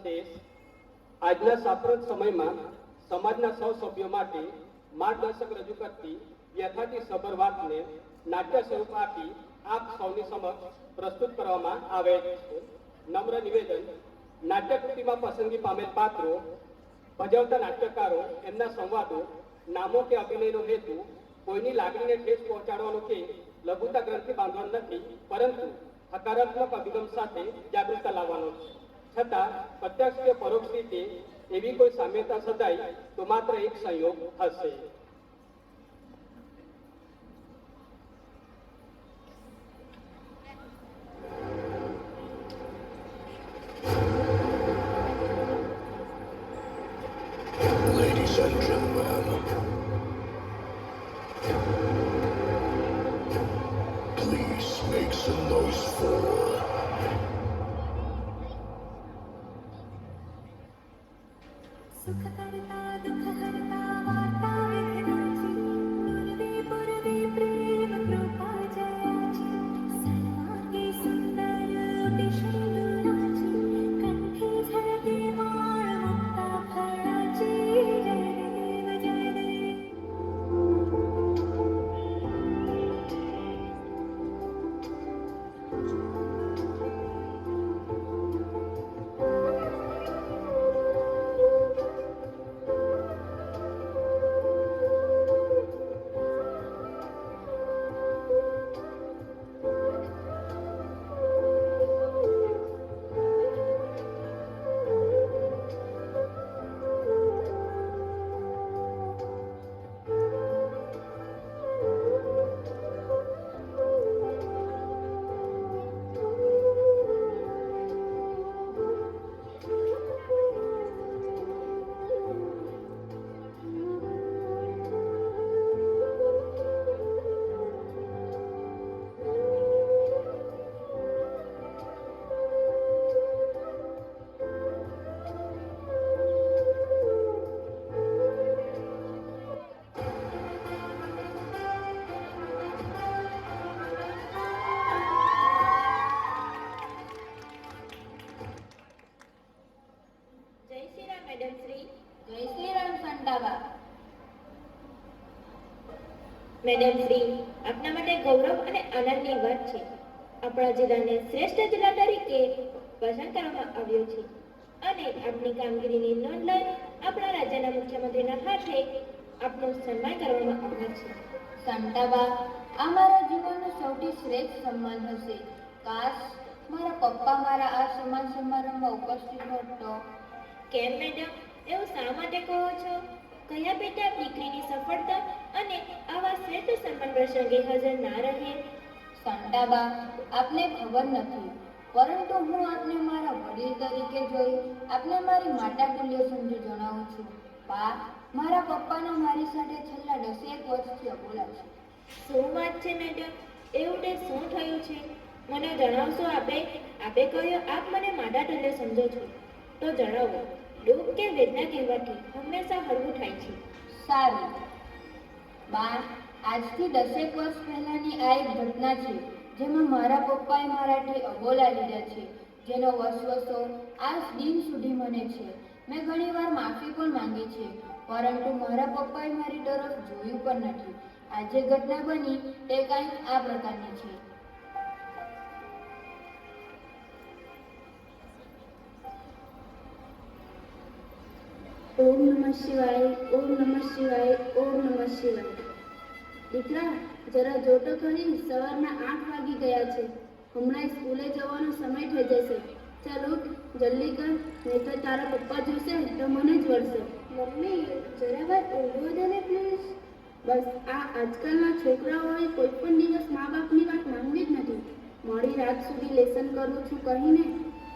સંદેશ આજના સાંપ્રત સમયમાં સમાજના સૌ સભ્યો માટે માર્ગદર્શક રજૂ કરતી યથાથી સભર વાતને નાટ્ય સ્વરૂપ આપી આપ સૌની સમક્ષ પ્રસ્તુત કરવામાં આવે છે. નમ્ર નિવેદન નાટ્યકૃતિમાં પસંદગી પામેલ પાત્રો, ભજવતા નાટ્યકારો, એમના સંવાદો, નામો કે અભિનયનો હેતુ કોઈની લાગણીને ઠેસ પહોંચાડવાનો કે લઘુતા ગ્રંથિ બાંધવાનો નથી, પરંતુ હકારાત્મક અભિગમ સાથે જાગૃતતા લાવવાનો છે. છતાં પ્રત્યક્ષ કે પરોક્ષ રીતે એવી કોઈ સામ્યતા સદાય તો માત્ર એક સંયોગ હશે. મેડમ શ્રી આપના માટે ગૌરવ અને આનંદની વાત છે. આપણા જિલ્લાને શ્રેષ્ઠ જિલ્લા તરીકે પસંદ કરવામાં આવ્યો છે. અને આપની કામગીરીની નોંધ લઈ આપણા રાજ્યના મુખ્યમંત્રીના હાથે આપનું સન્માન કરવામાં આવ્યું છે. સાંતાબા આ મારા જીવનનું સૌથી શ્રેષ્ઠ સન્માન હશે. કાશ મારા પપ્પા મારા આ સન્માન સમારંભમાં ઉપસ્થિત હોત તો? કેમ મેડમ? એવું શા માટે કહો છો? કયા બેટા દીકરીની સફળતા અને આવા શ્રેષ્ઠ સન્માન પ્રસંગે હાજર ના રહે સાંટાબા આપને ખબર નથી પરંતુ હું આપને મારા વડીલ તરીકે જોઈ આપને મારી માતા તુલ્ય સમજી જણાવું છું. પા મારા પપ્પાનો મારી સાથે છેલ્લા દસેક વર્ષથી અબોલા છે. શું વાત છે મેડમ? એવું તે શું થયું છે? મને જણાવશો આપે? આપે કહ્યું આપ મને માતા તુલ્ય સમજો છો. તો જણાવો. દુઃખ કે વેદના કહેવાથી હંમેશા હળવું થાય છે. સારું. બા આજથી દસેક વર્ષ પહેલાની આ એક ઘટના છે, જેમાં મારા પપ્પાએ મારાથી અબોલા લીધા છે, જેનો વસવસો આજ દિન સુધી મને છે. મેં ઘણીવાર માફી પણ માંગી છે, પરંતુ મારા પપ્પાએ મારી તરફ જોયું પણ નથી. આ જે ઘટના બની તે કંઈક આ પ્રકારની છે. ઓમ નમઃ શિવાય ઓમ નમઃ શિવાય ઓમ નમઃ શિવાય. દીકરા જરા જોતો કરી સવારના આઠ વાગી ગયા છે. હમણાં સ્કૂલે જવાનો સમય થઈ જશે. ચાલ ઉઠ જલ્દી કર નહીં તો તારા પપ્પા જોશે તો મને જ વળશે. મમ્મી જરા વાર ઊંઘો દે ને પ્લીઝ બસ આ આજકાલના છોકરાઓએ કોઈ પણ દિવસ મા બાપની વાત માનવી જ નથી. મોડી રાત સુધી લેસન કરું છું કહીને.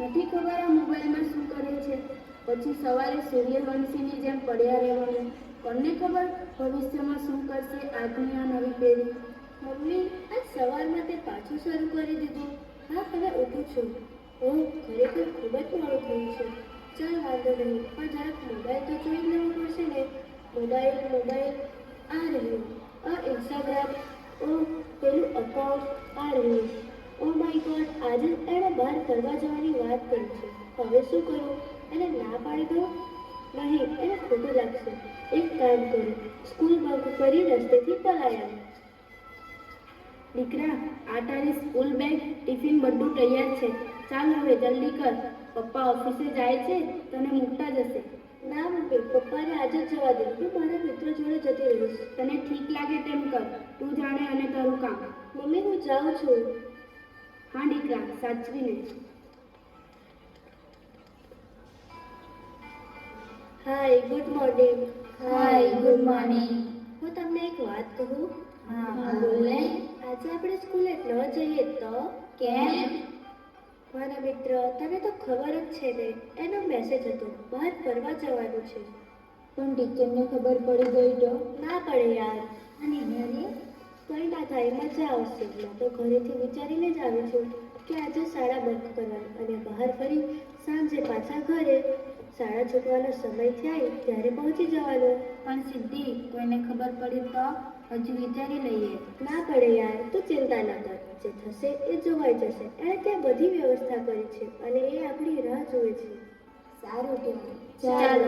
નથી ખબર આ મોબાઈલમાં શું કરે છે. પછી સવારે સૂર્યવંશીની જેમ પડ્યા રહેવાનું કોને ખબર ભવિષ્યમાં શું કરશે આજની આ નવી પેઢી? મમ્મી આજ સવારમાં તે પાછું શરૂ કરી દીધું. હા, હવે ઊઠું છું. ઓહ, ખરેખર ખૂબ જ મોડું થયું છે. ચાલ, વાંધો નહીં, પણ જરાક મોબાઈલ તો જોઈ જ લેવું પડશે ને? Mobile mobile. આ રહ્યું. આ ઇન્સ્ટાગ્રામ. ઓ પેલું અકાઉન્ટ આ રહ્યું. ઓ માય ગોડ, આજે એણે બહાર ફરવા જવાની વાત કરી છે. હવે શું કરું? એને ના પાડી દો? નહીં, એને ખોટું લાગશે એક કામ કરું, સ્કૂલ બંક કરી રસ્તેથી પલાયા દીકરા, આ તારી સ્કૂલ બેગ, ટિફિન બધું તૈયાર છે. ચાલ હવે જલ્દી કર. પપ્પા ઓફિસે જાય છે, તને મૂકતા જશે. ના મૂકે પપ્પાને આજે જ જવા દે. હું મારા મિત્રો જોડે જતી રહીશ. તને ઠીક લાગે તેમ કર. તું જાણે અને તારું કામ. મમ્મી, હું જાઉં છું. હા, દીકરા, સાચવીને. Hi good morning hi good morning હું તમને એક વાત કહું? હા બોલને આજે આપણે સ્કૂલે ન જઈએ તો? કેમ? મારા મિત્ર તને તો ખબર જ છે ને એનો મેસેજ હતો બહાર ફરવા જવાનું છે. પણ ટીચરને ખબર પડી ગઈ તો? ના પડે યાર. અને ઘરે કંઈ ના થાય મજા આવશે. મેં તો ઘરેથી વિચારીને જ આવી છું કે આજે શાળા બંધ કરવાની અને બહાર ફરી સાંજે પાછા ઘરે શાળા છૂટવાનો સમય થાય ત્યારે પહોંચી જવાનો. પણ સિદ્ધિ, કોઈને ખબર પડી તો હજુ વિચારી લઈએ. ના પડે યાર, તું ચિંતા ના કર. જે થશે એ જોવાઈ જશે. એણે ત્યાં બધી વ્યવસ્થા કરી છે અને એ આપણી રાહ જુએ છે. સારું ચાલો.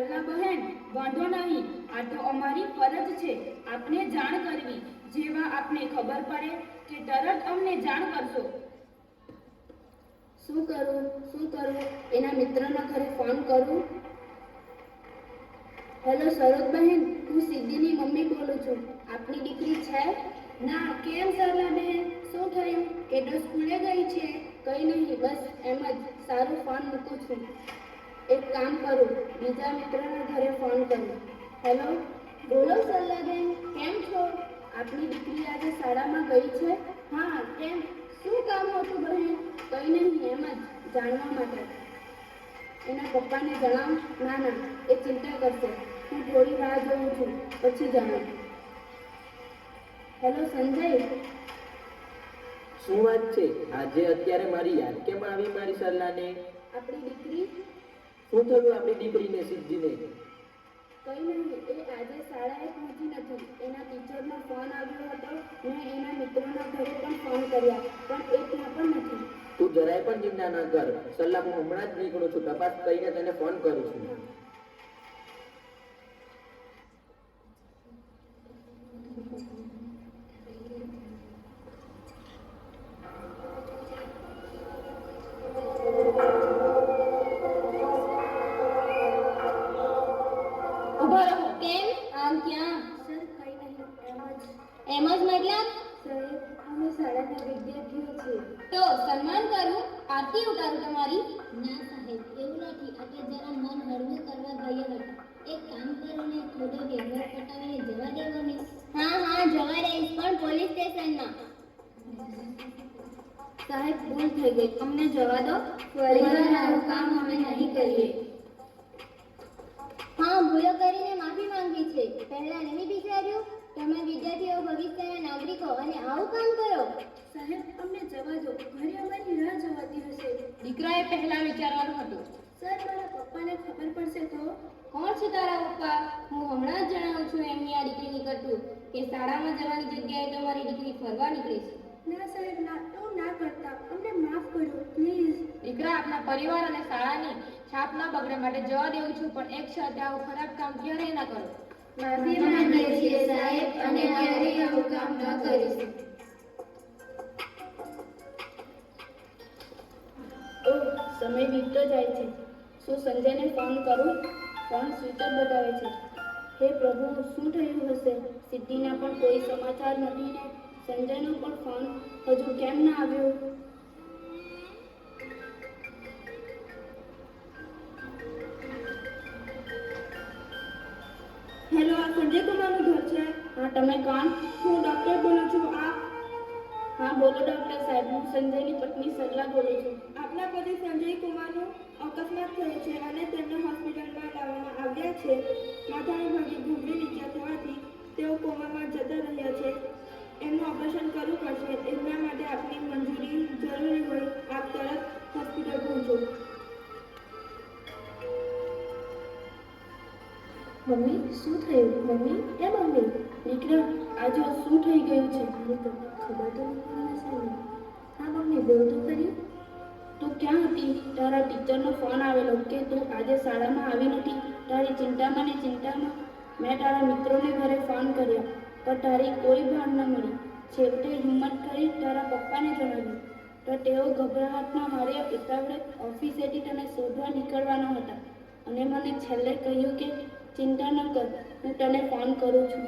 છે બહેન વાંધો નહીં. આ તો અમારી ફરજ છે. આપને જાણ કરવી. જેવા આપને ખબર પડે કે તરત અમને જાણ કરશો. શું કરું? શું કરું? એના મિત્રના ઘરે ફોન કરું? હેલો સરોજ બહેન હું સિદ્ધિની મમ્મી બોલું છું. આપની દીકરી છે? ના કેમ સરલા બહેન? શું થયું? કે તો સ્કૂલે ગઈ છે. કંઈ નહીં બસ એમ જ. સારું ફોન મૂકું છું. એક કામ કરું બીજા મિત્રના ઘરે ફોન કરું. હેલો બોલો સલ્લાબેન કેમ છો? આપની દીકરી આજે શાળામાં ગઈ છે? હા કેમ? શું કામ હતું બહેન? કંઈ નહીં એમ જ જાણવા માટે. એના પપ્પાને જણાવું ના ના એ ચિંતા કરશે. હું થોડી રાહ જોઉં છું પછી જણાવું. હેલો સંજય? શું વાત છે? આજે અત્યારે મારી યાદ કેમ આવી મારી સલાહને આપણી દીકરી શું થયું આપણી દીકરીને સિદ્ધિને. કંઈ નહીં એ આજે શાળાએ પહોંચી નથી. એના ટીચરનો ફોન આવ્યો હતો. મેં એના મિત્રોના ઘરે પણ ફોન કર્યા પણ એ ત્યાં પણ નથી. તું જરાય પણ ચિંતા ન કર. સલાહ હું હમણાં જ નીકળું છું. તપાસ કરીને તને ફોન કરું છું. કરો ને પટાવીને જવા દેવો હા હા જવા દઈશ પણ પોલીસ સ્ટેશનમાં. સાહેબ ભૂલ થઈ ગઈ. અમને જવા દો. ફરીવાર આવું કામ અમે નહીં કરીએ. હા ભૂલો કરીને માફી માંગવી છે. પહેલા નહીં વિચાર્યું? તમે વિદ્યાર્થીઓ ભવિષ્યના નાગરિકો અને આવું કામ કરો. સાહેબ અમને જવા દો. ઘરે અમારી રાહ જોવાતી હશે. દીકરાએ પહેલા વિચારવાનું હતું. સર મારા પપ્પાને ખબર પડશે તો? કોણ છે તારા પપ્પા? હું હમણાં જ જણાવું છું એમની આ દીકરીની કરતું કે શાળામાં જવાની જગ્યાએ તમારી દીકરી ફરવા નીકળી છે. ના સાહેબ ના એવું ના કરતા. અમને માફ કરો પ્લીઝ. દીકરા આપના પરિવાર અને શાળાની છાપ ના બગડે માટે જવા દેવું છું પણ એક શરતે આવું ખરાબ કામ ક્યારેય ના કરો. માફી માંગીએ છીએ સાહેબ અને ક્યારેય આવું કામ ન કરીશું. સમય વીતતો જાય છે. શું સંજયને ફોન કરું? ફોન સ્વિચ બતાવે છે. હે પ્રભુ, શું થયું હશે? સિદ્ધિના પણ કોઈ સમાચાર નથી ને? સંજયનો પણ ફોન હજુ કેમ ના આવ્યો? હેલો, આ સંજય કુમારનું ઘર છે? હા, તમે કોણ હું ડૉક્ટર બોલું છું, આપ? હા, બોલો ડૉક્ટર સાહેબ, હું સંજયની પત્ની સરલા બોલું છું. આપના પતિ સંજય કુમારનું અકસ્માત થયો છે અને તેમને હોસ્પિટલમાં લાવવામાં આવ્યા છે. માથાના ભાગે ઘૂંટણી નીચે થવાથી તેઓ કોમામાં જતા રહ્યા છે. એમનું ઓપરેશન કરવું પડશે એમના માટે આપની મંજૂરી જરૂરી હોય આપ તરત હોસ્પિટલ પહોંચો. મમ્મી શું થયું? મમ્મી એ મમ્મી દીકરા આજે શું થઈ ગયું છે? મને તો ખબર તો નથી હા મમ્મી બોલ તો ખરી. તું ક્યાં હતી? તારા ટીચરનો ફોન આવેલો કે તું આજે શાળામાં આવી નથી? તારી ચિંતામાં ને ચિંતામાં. મેં તારા મિત્રોને ઘરે ફોન કર્યા, પણ તારી કોઈ ભાન ન મળી. છેવટે હિંમત કરી તારા પપ્પાને જણાવ્યું. તો તેઓ ગભરાહટમાં માર્યા ઉતાવળે ઓફિસેથી તને શોધવા નીકળવાના હતા. અને મને છેલ્લે કહ્યું કે, ચિંતા ન કર, હું તને ફોન કરું છું.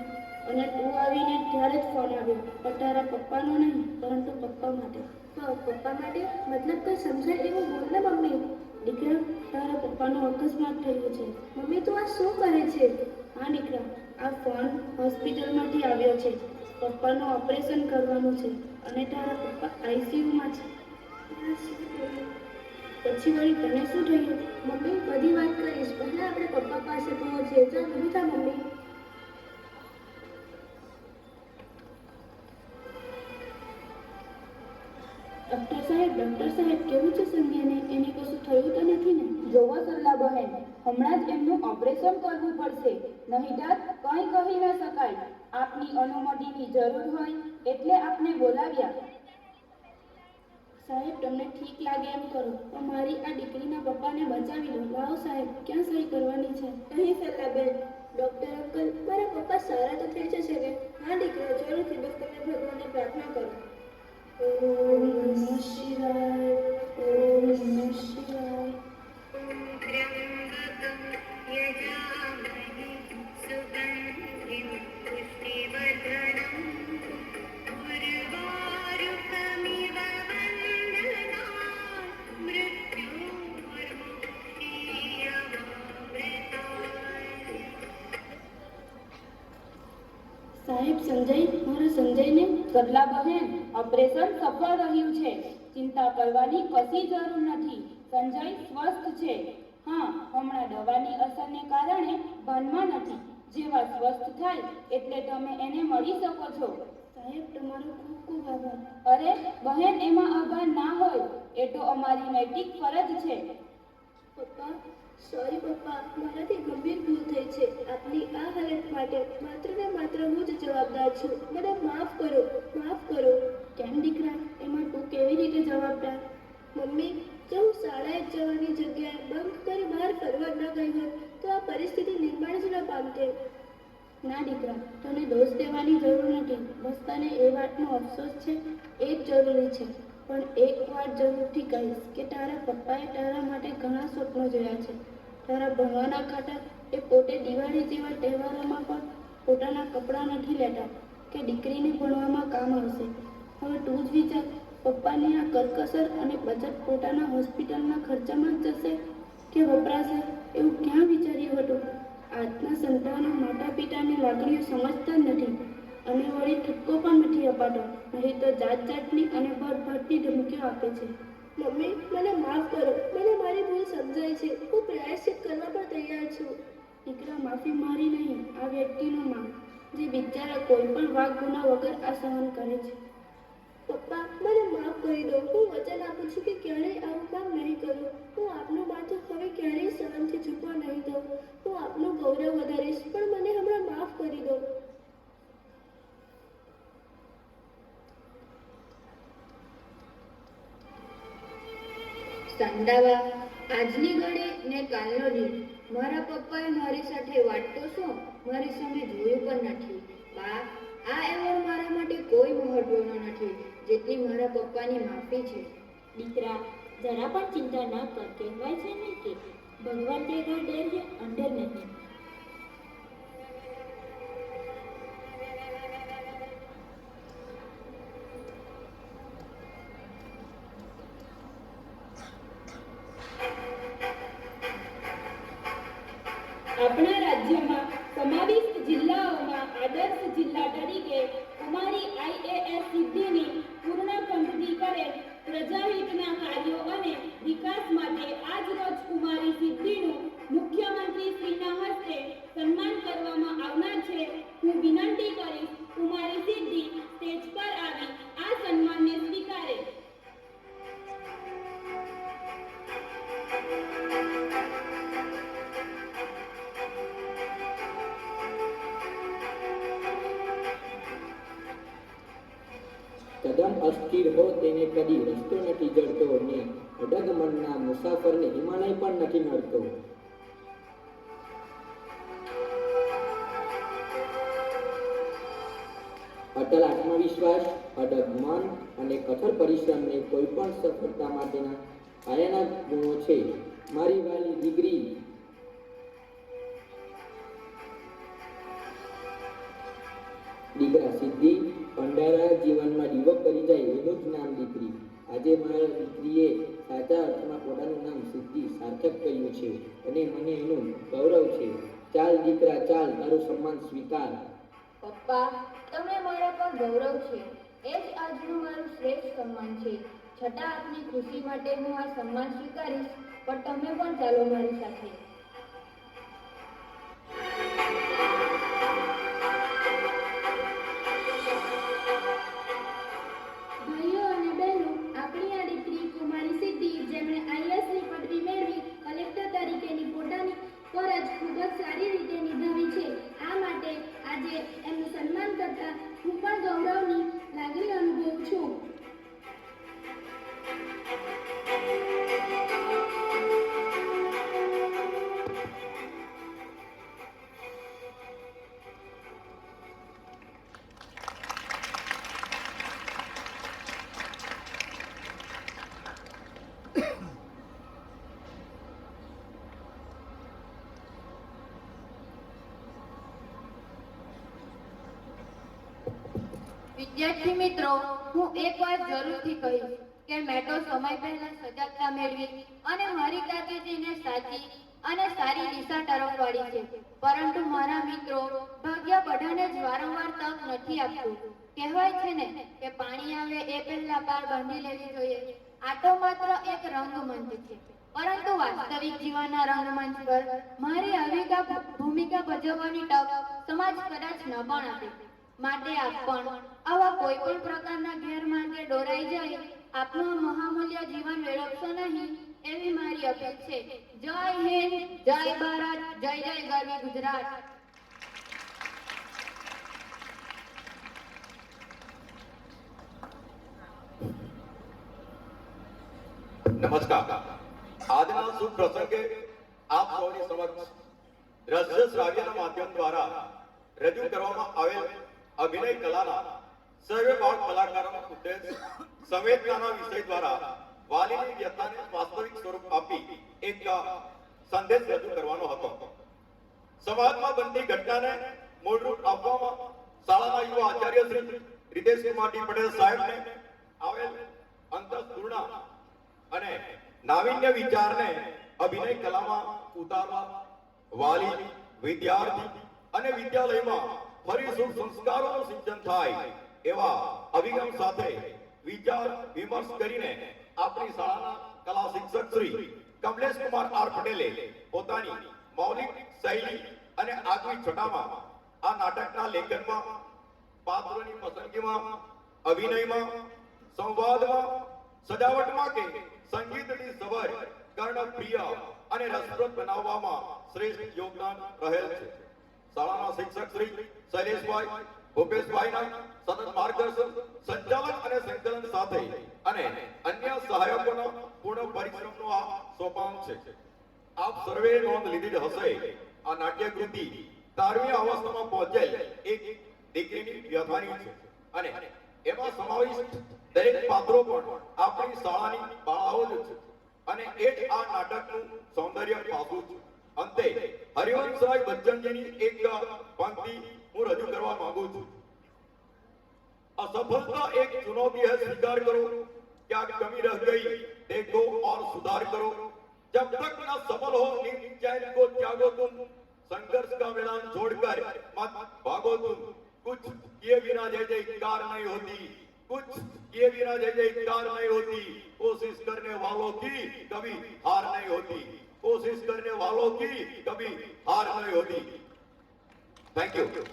અને તું આવીને ત્યારે જ ફોન આવ્યો, પણ તારા પપ્પાનો નહીં, પરંતુ પપ્પા માટે. પપ્પા માટે મતલબ કંઈ સમજાય એવું બોલ ને મમ્મી. દીકરા, તારા પપ્પાનો અકસ્માત થયો છે. મમ્મી, તું આ શું કરે છે? હા, દીકરા, આ ફોન હોસ્પિટલમાંથી આવ્યો છે. પપ્પાનું ઓપરેશન કરવાનું છે અને તારા પપ્પા આઈસીયુમાં છે. પછી વળી તને શું થયું? મમ્મી, બધી વાત કરીશ. પહેલાં આપણે પપ્પા પાસે પહોંચીએ. ચાલ બધું મમ્મી. ડૉક્ટર સાહેબ ડૉક્ટર સાહેબ, કેવું છે સંધ્યાને? એને કશું થયું તો નથી ને? જોવો સરલા બહેન, હમણાં જ એમનું ઓપરેશન કરવું પડશે. નહીતર કંઈ કહી ન શકાય. આપની અનુમતિની જરૂર હોય એટલે આપને બોલાવ્યા. સાહેબ, તમને ઠીક લાગે એમ કરો, પણ મારી આ દીકરીના પપ્પાને બચાવી લો. લાવો સાહેબ, ક્યાં સહી કરવાની છે? નહીં સરલા સલાહબેન ડૉક્ટર અંકલ, મારા પપ્પા સારા તો થઈ જશે ને? હા, દીકરા, જરૂરથી બસ તમે ભગવાનને પ્રાર્થના કરો. ઓમ સાહેબ, સંજય મારા સંજયને ગદલા બહેન. ઓપરેશન સફળ રહ્યું છે. ચિંતા કરવાની કશી જરૂર નથી. સંજય સ્વસ્થ છે. હા, હમણાં દવાની અસરને કારણે ભાનમાં નથી. જેવા સ્વસ્થ થાય, એટલે તમે એને મળી શકો છો. સાહેબ, તમારો ખૂબ ખૂબ આભાર. અરે, બહેન, એમાં આભાર ના હોય. એ તો અમારી નૈતિક ફરજ છે. પપ્પા સોરી પપ્પા. મારાથી ગંભીર ભૂલ થઈ છે. આપની આ હાલત માટે માત્ર ને માત્ર હું જ જવાબદાર છું. મને માફ કરો. માફ કરો. કેમ દીકરા? એમાં તું કેવી રીતે જવાબદાર? મમ્મી, જો હું શાળાએ જવાની જગ્યાએ બંક કરી બહાર ફરવા ન ગઈ હોત, તો આ પરિસ્થિતિ નિર્માણ જ ન પામતે. ના દીકરા, તને દોષ દેવાની જરૂર નથી. બસ તને એ વાતનો અફસોસ છે. એ જ જરૂરી છે. પણ એક વાત જરૂરથી કહીશ કે તારા પપ્પાએ તારા માટે ઘણા સ્વપ્નો જોયા છે. તારા ભણવાના ખાતર એ પોતે દિવાળી જેવા તહેવારોમાં પણ પોતાના કપડાં નથી લેતા કે દીકરીને ભણવામાં કામ આવશે. હવે તું જ વિચાર, પપ્પાની આ કરકસર અને બચત પોતાના હોસ્પિટલના ખર્ચામાં જ જશે કે વપરાશે એવું ક્યાં વિચાર્યું હતું? આજના સંતાનો માતા પિતાની લાગણીઓ સમજતા જ નથી. અને વળી ઠપકો પણ નથી અપાતો. નહીં તો જાત જાતની અને ભરભરતી ધમકીઓ આપે છે. મમ્મી મને માફ કરો. મને મારી ભૂલ સમજાય છે. હું પ્રાયશ્ચિત કરવા પણ તૈયાર છું. દીકરા માફી મારી નહીં. આ વ્યક્તિનો માં જે બિચારા કોઈ પણ વાઘ ગુના વગર આ સહન કરે છે. પપ્પા મને માફ કરી દો. હું વચન આપું છું કે ક્યારેય આવું કામ નહીં કરું. હું આપનું માથું હવે ક્યારેય સહનથી છૂપવા નહીં દઉં. હું આપનું ગૌરવ વધારીશ પણ મને હમણાં માફ કરી દો. સંડાવા આજની ઘડી ને કાલનો દિન. મારા પપ્પાએ મારી સાથે વાત તો શું? મારી સામે જોયું પણ નથી. બા, આ એવોર્ડ મારા માટે કોઈ મહત્વનો નથી જેટલી મારા પપ્પાની માફી છે. દીકરા, જરા પણ ચિંતા ન કર, કહેવાય છે ને કે ભગવાન કે ઘર ડેર છે અંધેર નહીં અસ્થિર હો તેને કદી રસ્તો નથી જડતો ને અડગ મનના મુસાફરને હિમાલય પણ નથી મળતો. અટલ આત્મવિશ્વાસ, અડગ મન અને કઠોર પરિશ્રમને કોઈ પણ સફળતા માટેના પાયાના ગુણો છે. મારી વાલી દીકરી દીકરા સિદ્ધિ ભંડારા જીવનમાં ડિવોક કરી જાય એનું જ નામ દીકરી. આજે મારા દીકરીએ સાચા અર્થમાં પોતાનું નામ સિદ્ધિ સાર્થક કર્યું છે અને મને એનું ગૌરવ છે. ચાલ દીકરા, ચાલ, તારું સન્માન સ્વીકાર. પપ્પા તમે મારા પર ગૌરવ છે. એ જ આજનું મારું શ્રેષ્ઠ સન્માન છે. છતાં આપની ખુશી માટે હું આ સન્માન સ્વીકારીશ, પણ તમે પણ ચાલો મારી સાથે. પહેલા સજાગતા મેળવી અને મારી કારકિર્દીને સાચી અને સારી દિશા તરફ વાળી છે. પરંતુ મારા મિત્રો ભાગ્ય બધાને જ વારંવાર તક નથી આપતું. કહેવાય છે ને કે પાણી આવે એ પહેલા પાર બાંધી લેવી જોઈએ. આ તો માત્ર એક રંગમંચ છે. પરંતુ વાસ્તવિક જીવનના રંગમંચ પર મારી આવી ભૂમિકા ભજવવાની તક સમાજ કદાચ ન પણ આપે. માટે આપ પણ આવા કોઈ પણ પ્રકારના ગેરમાર્ગે દોરાઈ જાય આપનું આ મહામૂલ્ય જીવન વેડફશો નહીં એવી મારી અપીલ છે. જય હિન્દ, જય ભારત, જય જય ગરવી ગુજરાત. નમસ્કાર. આજના શુભ પ્રસંગે આપ સૌની સમક્ષ દ્રશ્ય શ્રાવ્યના માધ્યમ દ્વારા રજૂ કરવામાં આવેલ અભિનય કલાના સર્વે બાળ કલાકારોનો ઉદ્દેશ સંવેદનાના વિષય દ્વારા વાલીની વ્યથાને વાસ્તવિક સ્વરૂપ આપી એક સંદેશ રજૂ કરવાનો હતો. સમાજમાં બનતી ઘટનાને મૂળરૂપ આપવામાં શાળાના યુવા આચાર્ય શ્રી રિતેશ ડી પટેલ સાહેબને આવેલ અંતઃપૂર્ણા અને નાવીન્ય વિચારને અભિનય કલામાં ઉતારવા વાલી વિદ્યાર્થી અને વિદ્યાલયમાં ફરી શુભ સંસ્કારોનું સિંચન થાય. એવા અભિગમ સાથે વિચાર, વિમર્શ કરીને આપણી શાળાના કલા શિક્ષક શ્રી કમલેશ કુમાર આર પટેલે પોતાની મૌલિક શૈલી અને આગવી છટામાં આ નાટકના લેખનમાં, પાત્રોની પસંદગીમાં, અભિનયમાં, સંવાદમાં, સજાવટમાં કે સંગીતની સભર કર્ણપ્રિય અને રસપ્રદ બનાવવામાં શ્રેષ્ઠ યોગદાન રહેલ છે. શાળાના શિક્ષક શ્રી શૈલેષભાઈ ભૂપેશભાઈના સતત માર્ગદર્શન, સંચાલન અને સંકલન સાથે અને અન્ય સહાયકોના પૂર્ણ પરિશ્રમનો આ સોપાન છે. આપ સર્વે નોંધ લીધી હશે. આ નાટ્યકૃતિ તારવી અવસ્થામાં પહોંચેલ એક દીકરીની વ્યથાની છે. અને એમાં સમાવિષ્ટ દરેક પાત્રો પણ આપણી શાળાની બાળાઓ જ છે. અને એ જ આ નાટકનું સૌંદર્ય પાસું છે. અંતે હરિવંશરાય બચ્ચનજીની એક પંક્તિ હું રજૂ કરવા માંગુ છું असफलता एक चुनौती है स्वीकार करो क्या कमी रह गई देखो और सुधार करो जब तक न सफल हो निश्चय को त्यागो तुम संघर्ष का मैदान छोड़कर मत भागो तुम कुछ किए बिना जय जयकार नहीं होती कुछ किए बिना जय जयकार नहीं होती कोशिश करने वालों की कभी हार नहीं होती कोशिश करने वालों की कभी हार नहीं होती Thank you.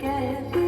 get